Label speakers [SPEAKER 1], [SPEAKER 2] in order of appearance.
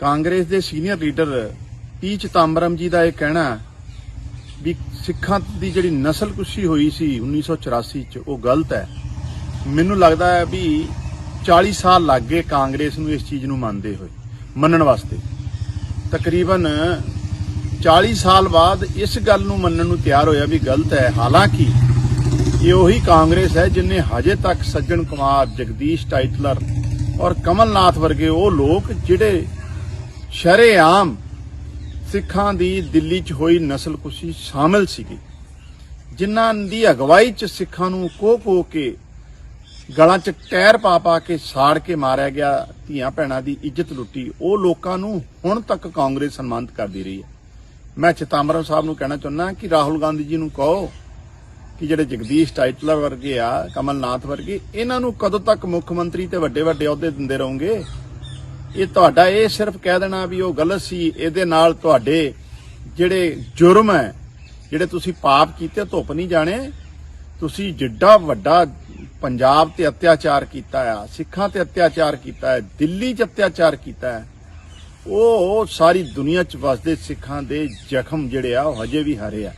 [SPEAKER 1] ਕਾਂਗਰਸ ਦੇ senior leader ਪੀ ਚਿਦੰਬਰਮ ਜੀ ਦਾ ਇਹ ਕਹਿਣਾ ਵੀ ਸਿੱਖਾਂ ਦੀ ਜਿਹੜੀ ਨਸਲ ਕੁਸ਼ੀ ਹੋਈ ਸੀ 1984 ਚ, ਉਹ ਗਲਤ ਹੈ। ਮੈਨੂੰ ਲੱਗਦਾ ਹੈ ਵੀ 40 ਸਾਲ ਲੱਗ ਗਏ ਕਾਂਗਰਸ ਨੂੰ ਇਸ ਚੀਜ਼ ਨੂੰ ਮੰਨਦੇ ਹੋਏ, ਮੰਨਣ ਵਾਸਤੇ। ਤਕਰੀਬਨ 40 ਸਾਲ ਬਾਅਦ ਇਸ ਗੱਲ ਨੂੰ ਮੰਨਣ ਨੂੰ ਤਿਆਰ ਹੋਇਆ ਵੀ ਗਲਤ ਹੈ। ਹਾਲਾਂਕਿ ਇਹ ਉਹੀ ਕਾਂਗਰਸ ਹੈ ਜਿਨੇ ਹਜੇ ਤੱਕ ਸੱਜਣ ਕੁਮਾਰ, ਜਗਦੀਸ਼ ਟਾਈਟਲਰ ਔਰ ਕਮਲਨਾਥ ਵਰਗੇ ਉਹ ਲੋਕ ਜਿਹੜੇ ਸ਼ਰੇਆਮ ਸਿੱਖਾਂ ਦੀ ਦਿੱਲੀ 'ਚ ਹੋਈ ਨਸਲਕੁਸ਼ੀ ਸ਼ਾਮਲ ਸੀਗੀ। ਜਿਨ੍ਹਾਂ ਦੀ ਅਗਵਾਈ 'ਚ ਸਿੱਖਾਂ ਨੂੰ ਕੋ ਕੋ ਕੇ ਗਲਾਂ 'ਚ ਟਾਇਰ ਪਾ ਪਾ ਕੇ ਸਾੜ ਕੇ ਮਾਰਿਆ ਗਿਆ, ਧੀਆਂ ਭੈਣਾਂ ਦੀ ਇੱਜ਼ਤ ਲੁੱਟੀ, ਉਹ ਲੋਕਾਂ ਨੂੰ ਹੁਣ ਤੱਕ ਕਾਂਗਰਸ ਸਨਮਾਨਿਤ ਕਰਦੀ ਰਹੀ ਹੈ। ਮੈਂ ਚਿਤੰਬਰਮ ਸਾਹਿਬ ਨੂੰ ਕਹਿਣਾ ਚਾਹੁੰਦਾ ਕਿ ਰਾਹੁਲ ਗਾਂਧੀ ਜੀ ਨੂੰ ਕਹੋ ਕਿ ਜਿਹੜੇ ਜਗਦੀਸ਼ ਟਾਈਟਲਰ ਵਰਗੇ ਆ, ਕਮਲਨਾਥ ਵਰਗੇ, ਇਹਨਾਂ ਨੂੰ ਕਦੋਂ ਤੱਕ ਮੁੱਖ ਮੰਤਰੀ ਤੇ ਵੱਡੇ ਵੱਡੇ ਅਹੁਦੇ ਦਿੰਦੇ ਰਹੋਗੇ? ਇਹ ਤੁਹਾਡਾ ਇਹ ਸਿਰਫ ਕਹਿ ਦੇਣਾ ਵੀ ਉਹ ਗਲਤ ਸੀ, ਇਹਦੇ ਨਾਲ ਤੁਹਾਡੇ ਜਿਹੜੇ ਜੁਰਮ ਹੈ, ਜਿਹੜੇ ਤੁਸੀਂ ਪਾਪ ਕੀਤੇ, ਧੁੱਪ ਨਹੀਂ ਜਾਣੇ, ਤੁਸੀਂ ਜਿੱਡਾ ਵੱਡਾ ਪੰਜਾਬ ਤੇ ਅਤਿਆਚਾਰ ਕੀਤਾ ਆ, ਸਿੱਖਾਂ ਤੇ ਅਤਿਆਚਾਰ ਕੀਤਾ ਹੈ, ਦਿੱਲੀ 'ਚ ਅਤਿਆਚਾਰ ਕੀਤਾ ਹੈ, ਉਹ ਸਾਰੀ ਦੁਨੀਆ 'ਚ ਵਸਦੇ ਸਿੱਖਾਂ ਦੇ ਜ਼ਖਮ ਜਿਹੜੇ ਆ, ਉਹ ਹਜੇ ਵੀ ਹਰੇ ਆ।